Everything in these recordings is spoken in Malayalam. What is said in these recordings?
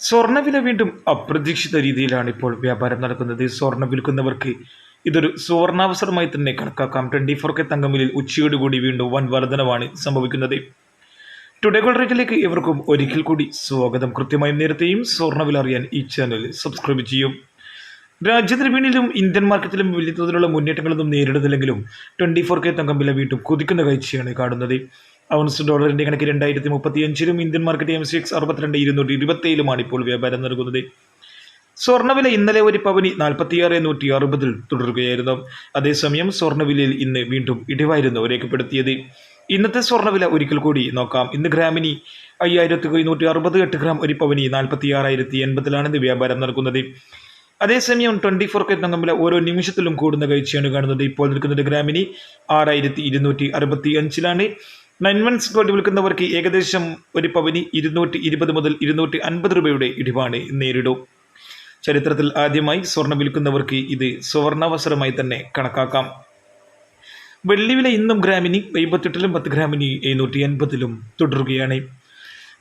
സ്വർണവില വീണ്ടും അപ്രതീക്ഷിത രീതിയിലാണ് ഇപ്പോൾ വ്യാപാരം നടക്കുന്നത്. സ്വർണം വിൽക്കുന്നവർക്ക് ഇതൊരു സുവർണാവസരമായി തന്നെ കണക്കാക്കാം. ട്വന്റി ഫോർ കെ തങ്കമിലിൽ ഉച്ചയോടുകൂടി വീണ്ടും വൻ വർധനവാണ് സംഭവിക്കുന്നത്. ടുഡേ ഗോൾഡ് റേറ്റിലേക്ക് ഇവർക്കും ഒരിക്കൽ കൂടി സ്വാഗതം. കൃത്യമായും നേരത്തെയും സ്വർണവില അറിയാൻ ഈ ചാനൽ സബ്സ്ക്രൈബ് ചെയ്യും. രാജ്യത്തിന് പിന്നിലും ഇന്ത്യൻ മാർക്കറ്റിലും വലിയ തോതിലുള്ള മുന്നേറ്റങ്ങളൊന്നും നേരിടുന്നില്ലെങ്കിലും ട്വന്റി ഫോർ കെ തങ്കം വില വീണ്ടും കുതിക്കുന്ന കാഴ്ചയാണ് കാണുന്നത്. ഔൺസ് ഡോളറിന്റെ കണക്ക് രണ്ടായിരത്തി മുപ്പത്തി അഞ്ചിലും Indian market M C X അറുപത്തിരണ്ട് ഇരുന്നൂറ്റി ഇരുപത്തേഴിലുമാണ് ഇപ്പോൾ വ്യാപാരം നൽകുന്നത്. സ്വർണവില ഇന്നലെ ഒരു പവനി നാൽപ്പത്തിയാറ് നൂറ്റി അറുപതിൽ തുടരുകയായിരുന്നു. അതേസമയം സ്വർണവിലയിൽ ഇന്ന് വീണ്ടും ഇടിവായിരുന്നു രേഖപ്പെടുത്തിയത്. ഇന്നത്തെ സ്വർണവില ഒരിക്കൽ കൂടി നോക്കാം. ഇന്ന് ഗ്രാമിന് അയ്യായിരത്തി ഒരുന്നൂറ്റി അറുപത് എട്ട് ഗ്രാം ഒരു പവനി നാൽപ്പത്തി ആറായിരത്തി എൺപതിലാണ് ഇന്ന് വ്യാപാരം നടക്കുന്നത് അതേസമയം ട്വന്റി ഫോർ കെ തങ്കമില ഓരോ നിമിഷത്തിലും കൂടുന്ന കാഴ്ചയാണ് കാണുന്നത്. ഇപ്പോൾ നിൽക്കുന്നത് ഗ്രാമിന് ആറായിരത്തി ഇരുന്നൂറ്റി അറുപത്തി അഞ്ചിലാണ് നയൻ വൺ ഗോൾഡ് വിൽക്കുന്നവർക്ക് ഏകദേശം ഒരു പവനി ഇരുന്നൂറ്റി ഇരുപത് മുതൽ ഇരുന്നൂറ്റി അൻപത് രൂപയുടെ ഇടിവാണ് നേരിടും. ചരിത്രത്തിൽ ആദ്യമായി സ്വർണം വിൽക്കുന്നവർക്ക് ഇത് സുവർണാവസരമായി തന്നെ കണക്കാക്കാം. വെള്ളിവില ഇന്നും ഗ്രാമിന് എഴുപത്തെട്ടിലും പത്ത് ഗ്രാമിന് എഴുന്നൂറ്റി എൺപതിലും തുടരുകയാണ്.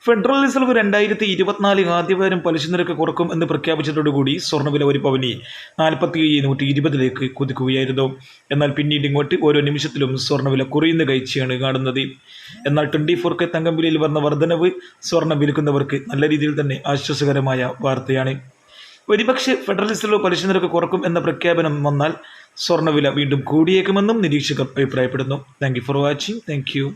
ഫെഡറൽ റിസർവ് രണ്ടായിരത്തി ഇരുപത്തിനാല് ആദ്യവാരം പലിശ നിരക്ക് കുറക്കും എന്ന് പ്രഖ്യാപിച്ചതോടുകൂടി സ്വർണവില ഒരു പവനി നാൽപ്പത്തി നൂറ്റി ഇരുപതിലേക്ക് കുതിക്കുകയായിരുന്നു. എന്നാൽ പിന്നീട് ഇങ്ങോട്ട് ഓരോ നിമിഷത്തിലും സ്വർണവില കുറയുന്ന കാഴ്ചയാണ് കാണുന്നത്. എന്നാൽ ട്വന്റി ഫോർ കെ തങ്കം വിലയിൽ വന്ന വർധനവ് സ്വർണം വിൽക്കുന്നവർക്ക് നല്ല രീതിയിൽ തന്നെ ആശ്വാസകരമായ വാർത്തയാണ്. ഒരുപക്ഷെ ഫെഡറൽ റിസർവ് പലിശ നിരക്ക് കുറക്കും എന്ന പ്രഖ്യാപനം വന്നാൽ സ്വർണവില വീണ്ടും കൂടിയേക്കുമെന്നും നിരീക്ഷകർ അഭിപ്രായപ്പെടുന്നു. Thank for watching. താങ്ക്